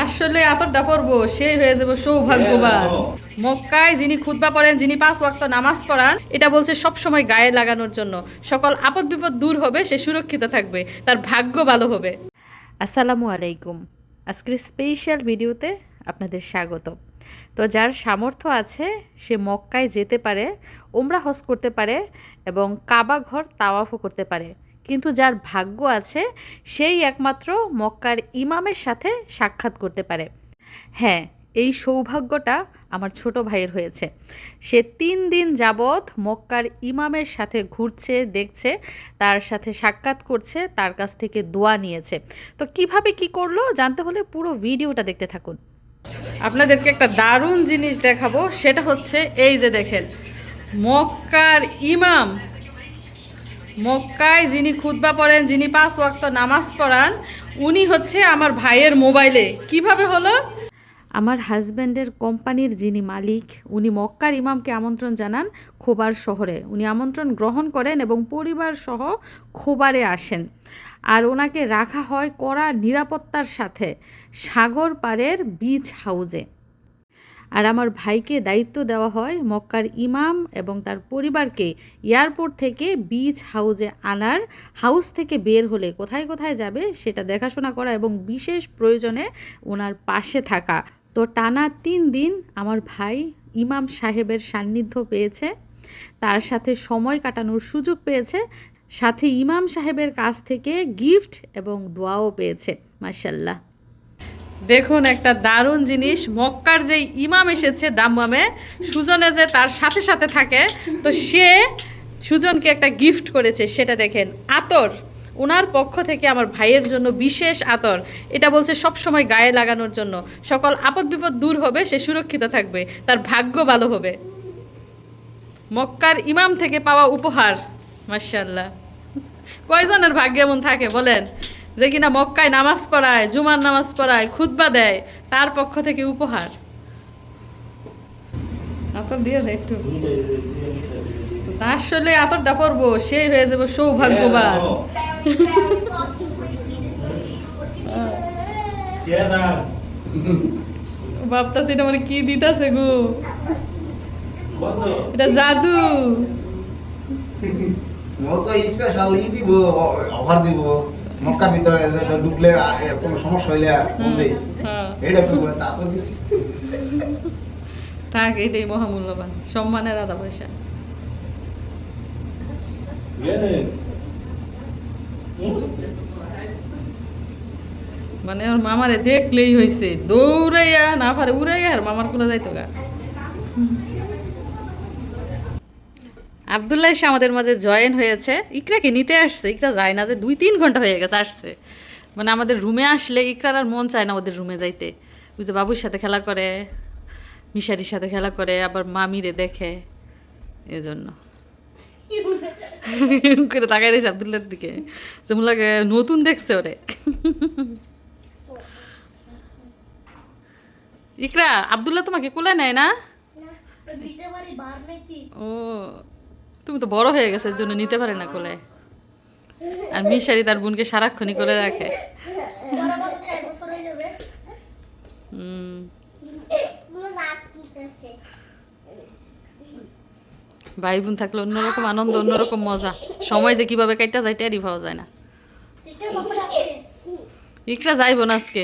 আসলে আতরটা পড়ব সেই হয়ে যাবে সৌভাগ্যবান। মক্কায় যিনি খুতবা পড়েন যিনি পাঁচ ওয়াক্ত নামাজ পড়ান এটা বলছে সব সময় গায়ে লাগানোর জন্য। সকল আপদ বিপদ দূর হবে সে সুরক্ষিত থাকবে তার ভাগ্য ভালো হবে। আসসালামু আলাইকুম। আজকের স্পেশাল ভিডিওতে আপনাদের স্বাগত। তো যার সামর্থ্য আছে সে মক্কায় যেতে পারে ওমরা হজ করতে পারে এবং কাবা ঘর তাওয়াফও করতে পারে। কিন্তু যার ভাগ্য আছে, সেই একমাত্র মক্কার ইমামের সাথে সাক্ষাৎ করতে পারে। হ্যাঁ এই সৌভাগ্যটা আমার ছোট ভাইয়ের হয়েছে। সে তিন দিন যাবৎ মক্কার ইমামের সাথে ঘুরছে, দেখছে, তার সাথে সাক্ষাৎ করছে, তার কাছ থেকে দোয়া নিয়েছে। তো কীভাবে কি করল জানতে হলে পুরো ভিডিওটা দেখতে থাকুন। আপনাদেরকে একটা দারুণ জিনিস দেখাবো, সেটা হচ্ছে এই যে দেখেন, মক্কার ইমাম মক্কায় যিনি খুতবা পড়েন, যিনি পাঁচ ওয়াক্ত নামাজ পড়ান, উনি হচ্ছে আমার ভাইয়ের মোবাইলে। কীভাবে হলো? আমার হাজব্যান্ডের কোম্পানির যিনি মালিক, উনি মক্কার ইমামকে আমন্ত্রণ জানান খোবার শহরে। উনি আমন্ত্রণ গ্রহণ করেন এবং পরিবার সহ খোবারে আসেন। আর ওনাকে রাখা হয় কড়া নিরাপত্তার সাথে, সাগর পাড়ের বিচ হাউজে আর আমার ভাইকে দায়িত্ব দেওয়া হয় মক্কার ইমাম এবং তার পরিবারকে এয়ারপোর্ট থেকে বিচ হাউজে আনার, হাউস থেকে বের হলে কোথায় কোথায় যাবে সেটা দেখাশোনা করা এবং বিশেষ প্রয়োজনে ওনার পাশে থাকা। তো টানা তিন দিন আমার ভাই ইমাম সাহেবের সান্নিধ্য পেয়েছে, তার সাথে সময় কাটানোর সুযোগ পেয়েছে, সাথে ইমাম সাহেবের কাছ থেকে গিফট এবং দোয়াও পেয়েছে মার্শাল্লাহ দেখুন, একটা দারুণ জিনিস। মক্কার যে ইমাম এসেছে দাম্মামে, সুজনে যে তার সাথে সাথে থাকে, তো সে সুজনকে একটা গিফট করেছে, সেটা দেখেন, আতর। ওনার পক্ষ থেকে আমার ভাইয়ের জন্য বিশেষ আতর। এটা বলছে সব সময় গায়ে লাগানোর জন্য। সকল আপদ বিপদ দূর হবে, সে সুরক্ষিত থাকবে, তার ভাগ্য ভালো হবে। মক্কার ইমাম থেকে পাওয়া উপহার মার্শাল্লাহ কয়জনের ভাগ্য এমন থাকে, বলেন? যে কিনা মক্কায় নামাজ পড়ায় জুমার নামাজ পড়ায় খুতবা দেয় তার পক্ষ থেকে উপহার। আতর দিয়ে একটু। আসলে আতরটা পরবো সেই হয়ে যাবে সৌভাগ্যবান। ভাবতাছি এটা মানে কি দিতাছে গো? এটা জাদু। স্পেশাল ই দিব অফার দিব। মক্কার ভিতরে ঢুকলে কোনো সমস্যা হইলে ফোন হ্যাঁ। কি বলে? তা তো কিছু। থাক এটাই মহামূল্যবান। সম্মানের আদা পয়সা মানে ওর মামারে দেখলেই হয়েছে দৌড়াইয়া না পারে উড়াইয়া আর মামার কোলে যাইতো গা। আবদুল্লাহ এসে আমাদের মাঝে জয়েন হয়েছে। ইকরাকে নিতে আসছে। ইকরা যায় না যে দুই তিন ঘণ্টা হয়ে গেছে আসছে। মানে আমাদের রুমে আসলে ইকরার আর মন চায় না ওদের রুমে যাইতে। ওই যে বাবুর সাথে খেলা করে মিশারির সাথে খেলা করে আবার মামিরে দেখে। এজন্য। করে তাকাই রয়েছে আবদুল্লার দিকে। যেমন লাগে নতুন দেখছে ওরে। ইকরা আবদুল্লাহ তোমাকে কোলে নেয় না? ও। তুমি তো বড় হয়ে গেছে জন্য নিতে পারে না কোলে। আর মিশারি তার বোনকে সারাক্ষণই করে রাখে। ভাই বোন থাকলে অন্যরকম আনন্দ, অন্যরকম মজা। সময় যে কীভাবে কাইটা যায়, টেরই পাওয়া যায় না। ইকরা যাইব না আজকে।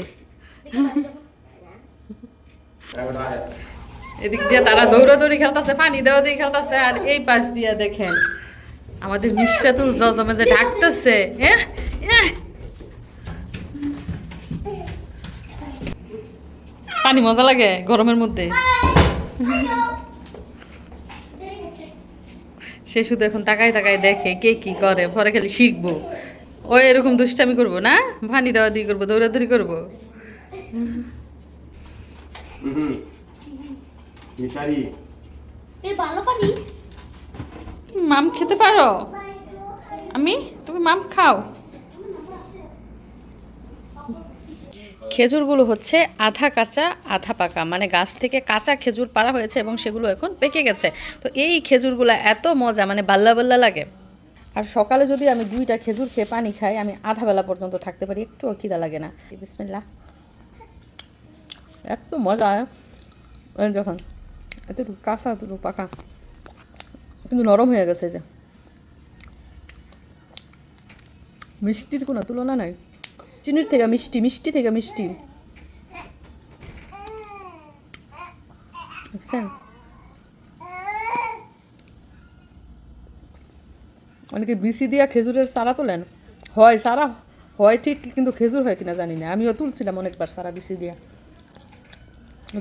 এদিক দিয়ে তারা দৌড়াদৌড়ি খেলতেছে, পানি দেওয়া দিয়ে খেলতেছে, আর এই পাশ দিয়ে দেখেন আমাদের মিশাতুল জজমে যে ডাকতেছে। পানি মজা লাগে গরমের মধ্যে। সে শুধু এখন তাকায় তাকায় দেখে কে কি করে, পরে খালি শিখব। ও এরকম দুষ্টামি করব না? পানি দেওয়া দিয়ে করব, দৌড়াদৌড়ি করব। ভালো পারি মাম খেতে পারো? আমি? তুমি মাম খাও। খেজুরগুলো হচ্ছে আধা কাঁচা আধা পাকা। মানে গাছ থেকে কাঁচা খেজুর পাড়া হয়েছে এবং সেগুলো এখন পেকে গেছে। তো এই খেজুরগুলো এত মজা মানে বাল্লা বাল্লা লাগে। আর সকালে যদি আমি দুইটা খেজুর খেয়ে পানি খাই আমি আধা বেলা পর্যন্ত থাকতে পারি। একটুও খিদা লাগে না। বিসমিল্লা এত মজা। যখন এতটুকু কাঁচা এতটুকু পাকা কিন্তু নরম হয়ে গেছে যে মিষ্টির কোনো তুলনা নাই চিনির থেকে মিষ্টি মিষ্টি থেকে মিষ্টি বুঝছেন অনেকে বিসি দিয়া খেজুরের চারা তোলেন। হয় সারা হয় ঠিক, কিন্তু খেজুর হয় কিনা জানি না। আমিও তুলছিলাম অনেকবার সারা বিসি দিয়া।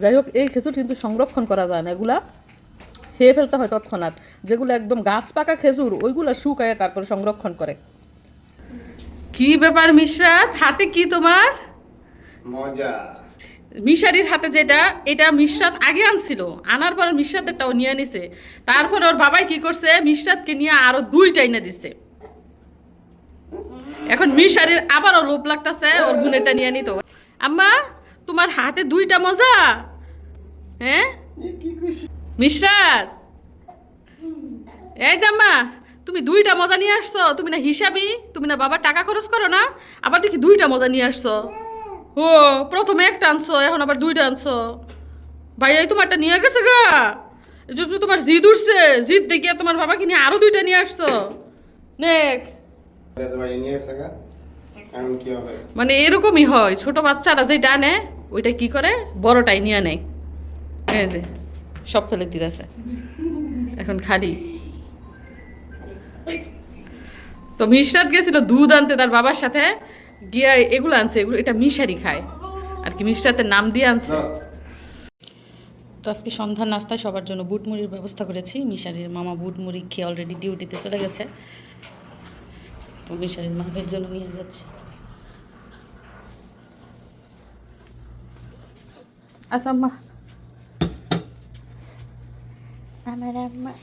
যাই হোক এই খেজুর কিন্তু সংরক্ষণ করা যায় না। এগুলা খেয়ে ফেলতে হয় তৎক্ষণাৎ। যেগুলো একদম গাছ পাকা খেজুর ওইগুলো শুকায় তারপর সংরক্ষণ করে। কি ব্যাপার মিশরাত হাতে কি তোমার? মজা। মিশারির হাতে যেটা এটা মিশরাত আগে আনছিল। আনার পর মিশরাতেরটাও নিয়ে নিছে। তারপর ওর বাবাই কি করছে মিশরাতকে নিয়ে আরও দুইটা এনে দিছে। এখন মিশারির আবারও লোভ লাগতেছে ওর বোনেরটা নিয়ে নিত। আম্মা তোমার হাতে দুইটা মজা? হ্যাঁ? মিশরাত! এই জাম্মা তুমি দুইটা মজা নিয়ে আসছো। তুমি না হিসাবি তুমি না বাবার টাকা খরচ করো না আবার দেখি দুইটা মজা নিয়ে আসছো। ও প্রথমে একটা আনছো এখন আবার দুইটা আনছো। ভাই এই তোমারটা নিয়ে গেছে গা। জন্য তোমার জিদ উঠছে জিদ দেখিয়ে তোমার বাবাকে নিয়ে আরও দুইটা নিয়ে আসছো। নেক। মানে এরকমই হয় ছোট বাচ্চারা যে ডানে ওইটা কি করে? বড়টাই নিয়ে নেয়। এই যে সব ফেলে দিতেছে। এখন খালি। তো মিশরাত গেছিল দুধ আনতে তার বাবার সাথে। গিয়া এগুলো আনছে এগুলো এটা মিশারি খায়। আর কি মিশরাতের নাম দিয়ে আনছে। তো আজকে সন্ধ্যার নাস্তায় সবার জন্য বুটমুড়ির ব্যবস্থা করেছি। মিশারির মামা বুট মুড়ি খেয়ে অলরেডি ডিউটিতে চলে গেছে। তো মিশারির মামের জন্য নিয়ে যাচ্ছে। আচ্ছা আম্মা আমার আম্মা